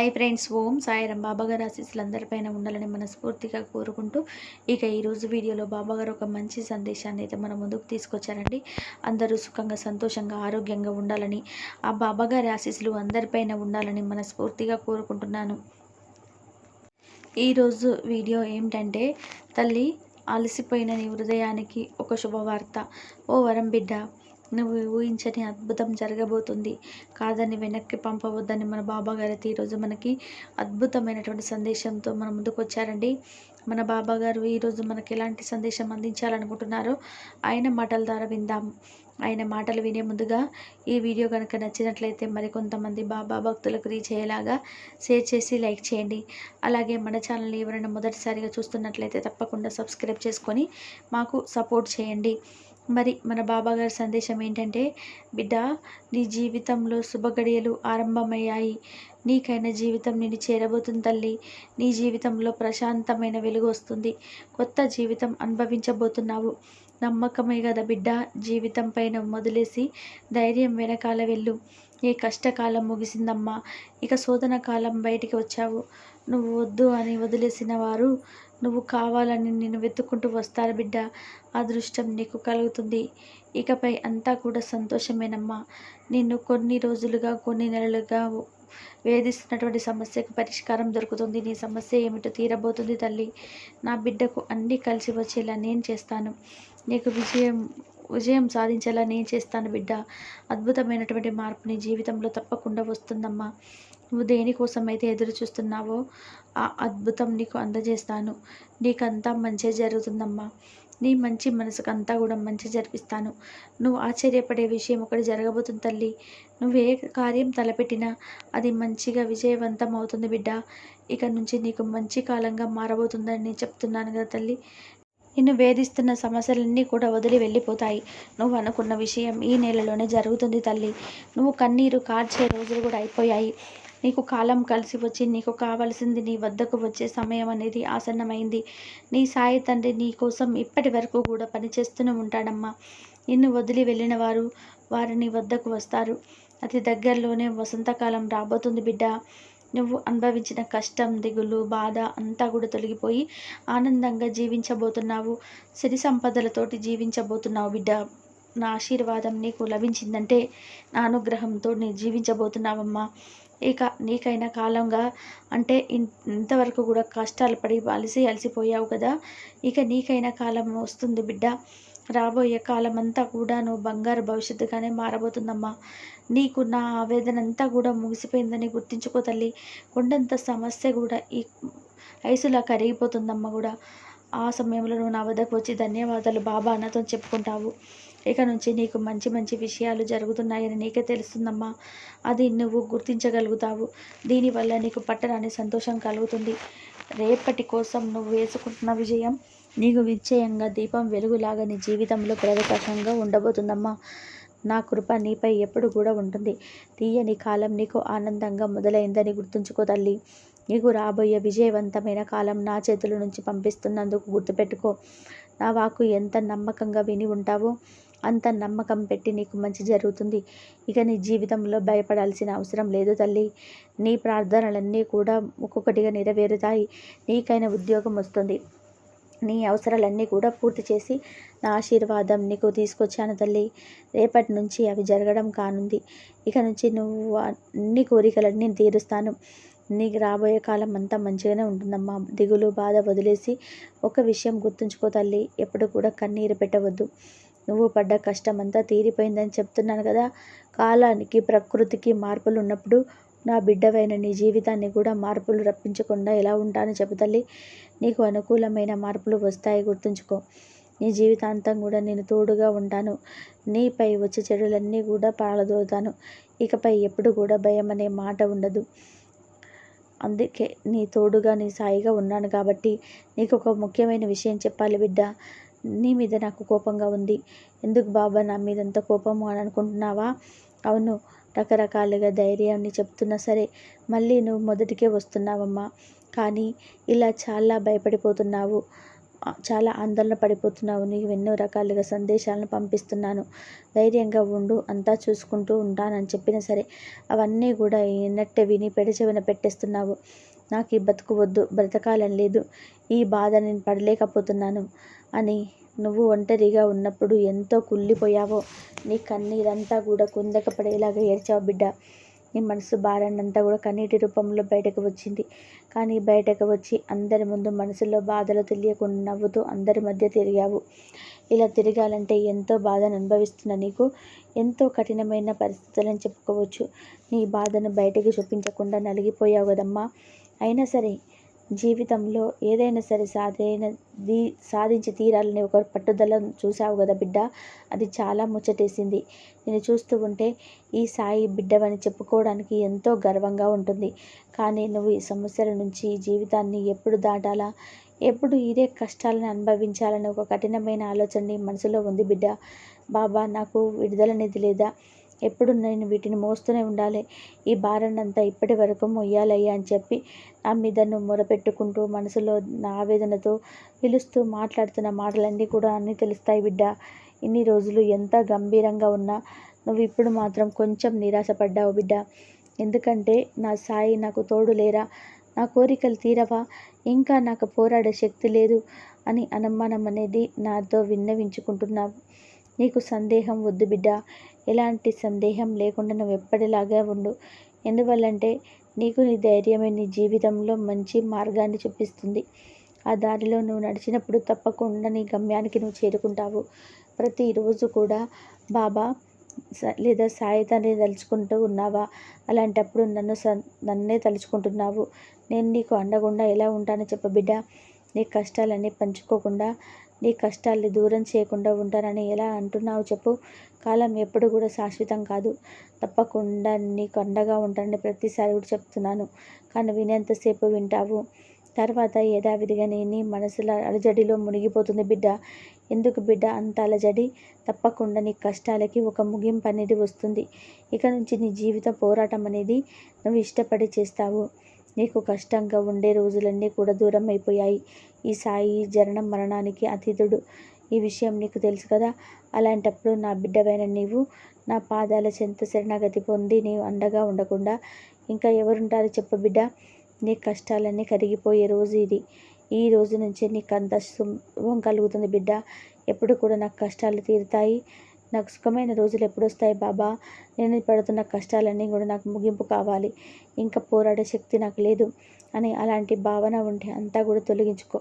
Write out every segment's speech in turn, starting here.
Hi friends ఓం సాయిరం బాబాగారు ఆశీస్సులు అందరిపైన ఉండాలని మనస్ఫూర్తిగా కోరుకుంటూ ఇక ఈరోజు వీడియోలో బాబాగారు ఒక మంచి సందేశాన్ని అయితే మన ముందుకు తీసుకొచ్చారండి. అందరూ సుఖంగా సంతోషంగా ఆరోగ్యంగా ఉండాలని ఆ బాబాగారి ఆశీస్సులు అందరిపైన ఉండాలని మనస్ఫూర్తిగా కోరుకుంటున్నాను. ఈరోజు వీడియో ఏమిటంటే తల్లి అలసిపోయిన నీ హృదయానికి ఒక శుభవార్త. ఓ వరం బిడ్డ నువ్వు ఊహించని అద్భుతం జరగబోతుంది. కాదని వెనక్కి పంపవద్దని మన బాబా గారు ఈరోజు మనకి అద్భుతమైనటువంటి సందేశంతో మన ముందుకు వచ్చారండి మన బాబా గారు ఈరోజు మనకి ఎలాంటి సందేశం అందించాలనుకుంటున్నారో ఆయన మాటల ద్వారా విందాం. ఆయన మాటలు వినే ముందుగా ఈ వీడియో కనుక నచ్చినట్లయితే మరికొంతమంది బాబా భక్తులకు రీచ్ అయ్యేలాగా షేర్ చేసి లైక్ చేయండి. అలాగే మన ఛానల్ని ఎవరైనా మొదటిసారిగా చూస్తున్నట్లయితే తప్పకుండా సబ్స్క్రైబ్ చేసుకొని మాకు సపోర్ట్ చేయండి. మరి మన బాబాగారి సందేశం ఏంటంటే బిడ్డ నీ జీవితంలో శుభగడియలు ఆరంభమయ్యాయి. నీకైన జీవితం నిన్ను చేరబోతుంది తల్లి. నీ జీవితంలో ప్రశాంతమైన వెలుగు వస్తుంది. కొత్త జీవితం అనుభవించబోతున్నావు. నమ్మకమే కదా బిడ్డ జీవితం పైన మొదలేసి ధైర్యం వెనకాల వెళ్ళు. నీ కష్టకాలం ముగిసిందమ్మా. ఇక శోధన కాలం బయటికి వచ్చావు. నువ్వు వద్దు అని వదిలేసిన వారు నువ్వు కావాలని నిన్ను వెతుక్కుంటూ వస్తారు బిడ్డ. అదృష్టం నీకు కలుగుతుంది. ఇకపై అంతా కూడా సంతోషమేనమ్మా. నిన్ను కొన్ని రోజులుగా కొన్ని నెలలుగా వేధిస్తున్నటువంటి సమస్యకు పరిష్కారం దొరుకుతుంది. నీ సమస్య ఏమిటో తీరబోతుంది తల్లి. నా బిడ్డకు అన్నీ కలిసి వచ్చేలా నేను చేస్తాను. నీకు విజయం విజయం సాధించేలా నేను చేస్తాను బిడ్డ. అద్భుతమైనటువంటి మార్పు నీ జీవితంలో తప్పకుండా వస్తుందమ్మా. నువ్వు దేనికోసం అయితే ఎదురు చూస్తున్నావో ఆ అద్భుతం నీకు అందజేస్తాను. నీకంతా మంచి జరుగుతుందమ్మా. నీ మంచి మనసుకు అంతా కూడా మంచి జరిపిస్తాను. నువ్వు ఆశ్చర్యపడే విషయం ఒకటి జరగబోతుంది తల్లి. నువ్వు ఏ కార్యం తలపెట్టినా అది మంచిగా విజయవంతం అవుతుంది బిడ్డ. ఇక నుంచి నీకు మంచి కాలంగా మారబోతుందని నేను చెప్తున్నాను కదా తల్లి. నిన్ను వేధిస్తున్న సమస్యలన్నీ కూడా వదిలి వెళ్ళిపోతాయి. నువ్వు అనుకున్న విషయం ఈ నెలలోనే జరుగుతుంది తల్లి. నువ్వు కన్నీరు కార్చే రోజులు కూడా అయిపోయాయి. నీకు కాలం కలిసి వచ్చి నీకు కావలసింది నీ వద్దకు వచ్చే సమయం అనేది ఆసన్నమైంది. నీ సాయి తండ్రి నీ కోసం ఇప్పటి వరకు కూడా పనిచేస్తూనే ఉంటాడమ్మా. నిన్ను వదిలి వెళ్ళిన వారు వారిని వద్దకు వస్తారు. అతి దగ్గరలోనే వసంతకాలం రాబోతుంది బిడ్డ. నువ్వు అనుభవించిన కష్టం దిగులు బాధ అంతా కూడా తొలగిపోయి ఆనందంగా జీవించబోతున్నావు. సిరి సంపదలతోటి జీవించబోతున్నావు బిడ్డ. నా ఆశీర్వాదం నీకు లభించిందంటే నా అనుగ్రహంతో నీ జీవించబోతున్నావమ్మా. ఇక నీకైనా కాలంగా అంటే ఇంతవరకు కూడా కష్టాలు పడి అలసి అలసిపోయావు కదా. ఇక నీకైనా కాలం వస్తుంది బిడ్డ. రాబోయే కాలం అంతా కూడా నువ్వు బంగారు భవిష్యత్తుగానే మారబోతుందమ్మా. నీకు నా ఆవేదన అంతా కూడా ముగిసిపోయిందని గుర్తించుకో తల్లి. కొండంత సమస్య కూడా ఈ ఐసులా కరిగిపోతుందమ్మా కూడా. ఆ సమయంలో నువ్వు నా వద్దకు వచ్చి ధన్యవాదాలు బాబా అన్నతో చెప్పుకుంటావు. ఇక నుంచి నీకు మంచి మంచి విషయాలు జరుగుతున్నాయని నీకే తెలుస్తుందమ్మా. అది నువ్వు గుర్తించగలుగుతావు. దీనివల్ల నీకు పట్టరాని సంతోషం కలుగుతుంది. రేపటి కోసం నువ్వు వేసుకుంటున్న విజయం నీకు నిశ్చయంగా దీపం వెలుగులాగా నీ జీవితంలో ప్రకాశంగా ఉండబోతుందమ్మా. నా కృప నీపై ఎప్పుడు కూడా ఉంటుంది. తీయని కాలం నీకు ఆనందంగా మొదలైందని గుర్తుంచుకో తల్లి. నీకు రాబోయే విజయవంతమైన కాలం నా చేతుల నుంచి పంపిస్తున్నందుకు గుర్తుపెట్టుకో. నా వాకు ఎంత నమ్మకంగా విని ఉంటావో అంత నమ్మకం పెట్టి నీకు మంచి జరుగుతుంది. ఇక నీ జీవితంలో భయపడాల్సిన అవసరం లేదు తల్లి. నీ ప్రార్థనలన్నీ కూడా ఒక్కొక్కటిగా నెరవేరుతాయి. నీకైన ఉద్యోగం వస్తుంది. నీ అవసరాలన్నీ కూడా పూర్తి చేసి నా ఆశీర్వాదం నీకు తీసుకొచ్చాను తల్లి. రేపటి నుంచి అవి జరగడం కానుంది. ఇక నుంచి నువ్వు అన్ని కోరికలన్నీ తీరుస్తాను. నీకు రాబోయే కాలం అంతా మంచిగానే ఉంటుందమ్మా. దిగులు బాధ వదిలేసి ఒక విషయం గుర్తుంచుకో తల్లి. ఎప్పుడు కూడా కన్నీరు పెట్టవద్దు. నువ్వు పడ్డ కష్టం అంతా తీరిపోయిందని చెప్తున్నాను కదా. కాలానికి ప్రకృతికి మార్పులు ఉన్నప్పుడు నా బిడ్డవైన నీ జీవితాన్ని కూడా మార్పులు రప్పించకుండా ఎలా ఉంటానో చెబుతల్లి నీకు అనుకూలమైన మార్పులు వస్తాయి గుర్తుంచుకో. నీ జీవితాంతం కూడా నేను తోడుగా ఉంటాను. నీపై వచ్చే చెడులన్నీ కూడా పాలదోతాను ఇకపై ఎప్పుడు కూడా భయం అనే మాట ఉండదు. అందుకే నీ తోడుగా నీ సాయిగా ఉన్నాను కాబట్టి నీకు ఒక ముఖ్యమైన విషయం చెప్పాలి బిడ్డ. నీ మీద నాకు కోపంగా ఉంది. ఎందుకు బాబా నా మీద అంత కోపము అని అనుకుంటున్నావా? అవును రకరకాలుగా ధైర్యాన్ని చెప్తున్నా సరే మళ్ళీ నువ్వు మొదటికే వస్తున్నావమ్మా. కానీ ఇలా చాలా భయపడిపోతున్నావు. చాలా ఆందోళన పడిపోతున్నావు. నీకు ఎన్నో రకాలుగా సందేశాలను పంపిస్తున్నాను. ధైర్యంగా ఉండు అంతా చూసుకుంటూ ఉంటానని చెప్పినా సరే అవన్నీ కూడా ఎన్నట్టే విని పెడచెవిన పెట్టేస్తున్నావు. నాకు ఈ బతుకు వద్దు బ్రతకాలని లేదు ఈ బాధ నేను పడలేకపోతున్నాను అని నువ్వు ఒంటరిగా ఉన్నప్పుడు ఎంతో కుళ్ళిపోయావో నీ కన్నీరంతా కూడా కుందక పడేలాగా ఏడ్చావు బిడ్డ. నీ మనసు భారాన్నంతా కూడా కన్నీటి రూపంలో బయటకు వచ్చింది. కానీ బయటకు వచ్చి అందరి ముందు మనసులో బాధలు తెలియకుండా నవ్వుతూ అందరి మధ్య తిరిగావు. ఇలా తిరగాలంటే ఎంతో బాధను అనుభవిస్తున్న నీకు ఎంతో కఠినమైన పరిస్థితులని చెప్పుకోవచ్చు. నీ బాధను బయటకు చూపించకుండా నలిగిపోయావు కదమ్మా. అయినా సరే జీవితంలో ఏదైనా సరే సాధైన సాధించి తీరాలని ఒక పట్టుదల చూసావు కదా బిడ్డ? అది చాలా ముచ్చటేసింది. నేను చూస్తూ ఉంటే ఈ సాయి బిడ్డవని చెప్పుకోవడానికి ఎంతో గర్వంగా ఉంటుంది. కానీ నువ్వు ఈ సమస్యల నుంచి జీవితాన్ని ఎప్పుడు దాటాలా? ఎప్పుడు ఇదే కష్టాలను అనుభవించాలని ఒక కఠినమైన ఆలోచన మనసులో ఉంది బిడ్డ. బాబా నాకు విడుదలనేది లేదా? ఎప్పుడు నేను వీటిని మోస్తూనే ఉండాలి. ఈ భారాన్నంతా ఇప్పటి వరకు మొయ్యాలయ్యా అని చెప్పి నా మీద నువ్వు మొరపెట్టుకుంటూ మనసులో నా ఆవేదనతో పిలుస్తూ మాట్లాడుతున్న మాటలన్నీ కూడా అన్నీ తెలుస్తాయి బిడ్డ. ఇన్ని రోజులు ఎంత గంభీరంగా ఉన్నా నువ్వు ఇప్పుడు మాత్రం కొంచెం నిరాశపడ్డావు బిడ్డ. ఎందుకంటే నా సాయి నాకు తోడు లేరా? నా కోరికలు తీరవా? ఇంకా నాకు పోరాడే శక్తి లేదు అని అనుమానం అనేది నాతో విన్నవించుకుంటున్నావు. నీకు సందేహం వద్దు బిడ్డ. ఎలాంటి సందేహం లేకుండా నువ్వు ఎప్పటిలాగా ఉండు. ఎందువల్లంటే నీకు నీ ధైర్యమే నీ జీవితంలో మంచి మార్గాన్ని చూపిస్తుంది. ఆ దారిలో నువ్వు నడిచినప్పుడు తప్పకుండా నీ గమ్యానికి నువ్వు చేరుకుంటావు. ప్రతిరోజు కూడా బాబా లేదా సాయి తలుచుకుంటూ ఉన్నావా? అలాంటప్పుడు నన్ను స నన్నే తలుచుకుంటున్నావు. నేను నీకు అండగుండా ఎలా ఉంటానో చెప్ప బిడ్డ. నీ కష్టాలన్నీ పంచుకోకుండా నీ కష్టాల్ని దూరం చేయకుండా ఉంటానని ఎలా అంటున్నావు చెప్పు. కాలం ఎప్పుడు కూడా శాశ్వతం కాదు. తప్పకుండా నీకు అండగా ఉంటానని ప్రతిసారి కూడా చెప్తున్నాను. కానీ వినేంతసేపు వింటావు. తర్వాత యథావిధిగా నేను మనసులో అలజడిలో మునిగిపోతుంది బిడ్డ. ఎందుకు బిడ్డ అంత అలజడి? తప్పకుండా నీ కష్టాలకి ఒక ముగింపు అనేది వస్తుంది. ఇక నుంచి నీ జీవిత పోరాటం అనేది నువ్వు ఇష్టపడి చేస్తావు. నీకు కష్టంగా ఉండే రోజులన్నీ కూడా దూరం అయిపోయాయి. ఈ సాయి జరణం మరణానికి అతీతుడు. ఈ విషయం నీకు తెలుసు కదా? అలాంటప్పుడు నా బిడ్డవైన నీవు నా పాదాల చెంత శరణాగతి పొంది నీవు అండగా ఉండకుండా ఇంకా ఎవరుంటారో చెప్పు బిడ్డ? నీ కష్టాలన్నీ కరిగిపోయే రోజు ఇది. ఈ రోజు నుంచే నీకు అంత శుభం కలుగుతుంది బిడ్డ. ఎప్పుడు కూడా నాకు కష్టాలు తీరుతాయి. నాకు సుఖమైన రోజులు ఎప్పుడు వస్తాయి బాబా? నేను పడుతున్న కష్టాలన్నీ కూడా నాకు ముగింపు కావాలి. ఇంకా పోరాడే శక్తి నాకు లేదు అని అలాంటి భావన ఉంటే అంతా కూడా తొలగించుకో.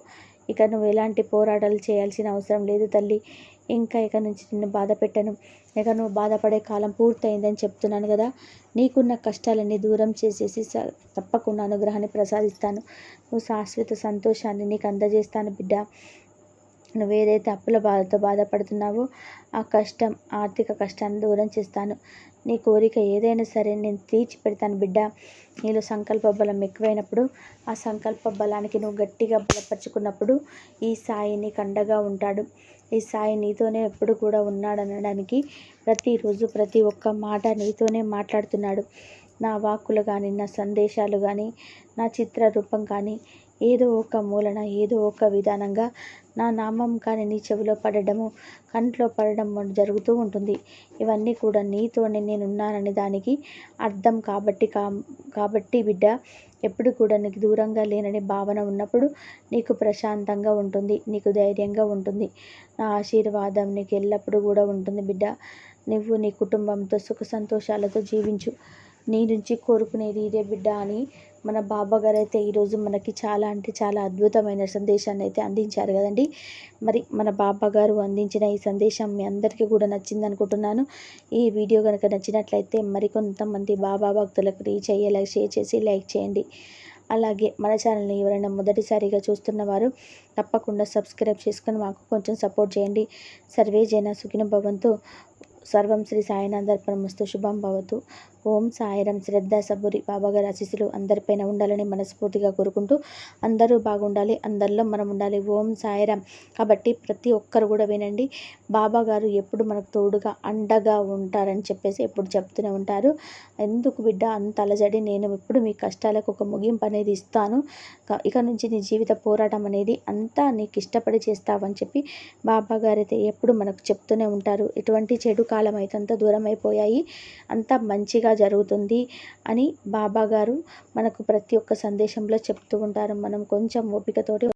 ఇక నువ్వు ఎలాంటి పోరాటాలు చేయాల్సిన అవసరం లేదు తల్లి. ఇంకా ఇక నుంచి నిన్ను బాధ పెట్టను. ఇక నువ్వు బాధపడే కాలం పూర్తయిందని చెప్తున్నాను కదా? నీకున్న కష్టాలన్నీ దూరం చేసేసి తప్పకుండా అనుగ్రహాన్ని ప్రసాదిస్తాను. నువ్వు శాశ్వత సంతోషాన్ని నీకు అందజేస్తాను బిడ్డ. నువ్వు ఏదైతే అప్పుల బాధతో బాధపడుతున్నావో ఆ కష్టం ఆర్థిక కష్టాన్ని దూరం చేస్తాను. నీ కోరిక ఏదైనా సరే నేను తీర్చి పెడతాను బిడ్డ. నీలో సంకల్ప బలం ఎక్కువైనప్పుడు ఆ సంకల్ప బలానికి నువ్వు గట్టిగా బలపరుచుకున్నప్పుడు ఈ సాయి నీకు అండగా ఉంటాడు. ఈ సాయి నీతోనే ఎప్పుడు కూడా ఉన్నాడనడానికి ప్రతిరోజు ప్రతి ఒక్క మాట నీతోనే మాట్లాడుతున్నాడు. నా వాక్కులు కానీ నా సందేశాలు కానీ నా చిత్ర రూపం కానీ ఏదో ఒక మూలన ఏదో ఒక విధానంగా నా నామం కానీ నీ చెవిలో పడడము కంట్లో పడడం జరుగుతూ ఉంటుంది. ఇవన్నీ కూడా నీతోనే నేనున్నానని దానికి అర్థం కాబట్టి కా కాబట్టి బిడ్డ ఎప్పుడు కూడా నీకు దూరంగా లేనని భావన ఉన్నప్పుడు నీకు ప్రశాంతంగా ఉంటుంది నీకు ధైర్యంగా ఉంటుంది. నా ఆశీర్వాదం నీకు ఎల్లప్పుడూ కూడా ఉంటుంది బిడ్డ. నువ్వు నీ కుటుంబంతో సుఖ సంతోషాలతో జీవించు. నీ నుంచి కోరుకునేది ఇదే బిడ్డ అని మన బాబా గారు అయితే ఈరోజు మనకి చాలా అంటే చాలా అద్భుతమైన సందేశాన్ని అయితే అందించారు కదండి. మరి మన బాబా గారు అందించిన ఈ సందేశం మీ అందరికీ కూడా నచ్చింది అనుకుంటున్నాను. ఈ వీడియో కనుక నచ్చినట్లయితే మరికొంతమంది బాబా భక్తులకు రీచ్ అయ్యేలా షేర్ చేసి లైక్ చేయండి. అలాగే మన ఛానల్ని ఎవరైనా మొదటిసారిగా చూస్తున్న వారు తప్పకుండా సబ్స్క్రైబ్ చేసుకొని మాకు కొంచెం సపోర్ట్ చేయండి. సర్వే జన సుఖిన భవంతో. సర్వం శ్రీ సాయినాథర్పణమస్తు. శుభం భవతు. ఓం సాయిరం శ్రద్ధ సబురి బాబాగారి ఆశీస్సులు అందరిపైన ఉండాలని మనస్ఫూర్తిగా కోరుకుంటూ అందరూ బాగుండాలి అందరిలో మనం ఉండాలి. ఓం సాయిరం. కాబట్టి ప్రతి ఒక్కరు కూడా వినండి బాబాగారు ఎప్పుడు మనకు తోడుగా అండగా ఉంటారని చెప్పేసి ఎప్పుడు చెప్తూనే ఉంటారు. ఎందుకు బిడ్డ అంత అలజడి నేను ఎప్పుడు మీ కష్టాలకు ఒక ముగింపు అనేది ఇస్తాను. ఇక నుంచి నీ జీవిత పోరాటం అనేది అంతా నీకు ఇష్టపడి చేస్తావని చెప్పి బాబాగారు అయితే ఎప్పుడు మనకు చెప్తూనే ఉంటారు. ఎటువంటి చెడు కాలం అయితే అంత దూరం అయిపోయాయి అంతా మంచిగా జరుగుతుంది అని బాబా గారు మనకు ప్రతి ఒక్క సందేశంలో చెప్తూ ఉంటారు. మనం కొంచెం ఓపికతోటి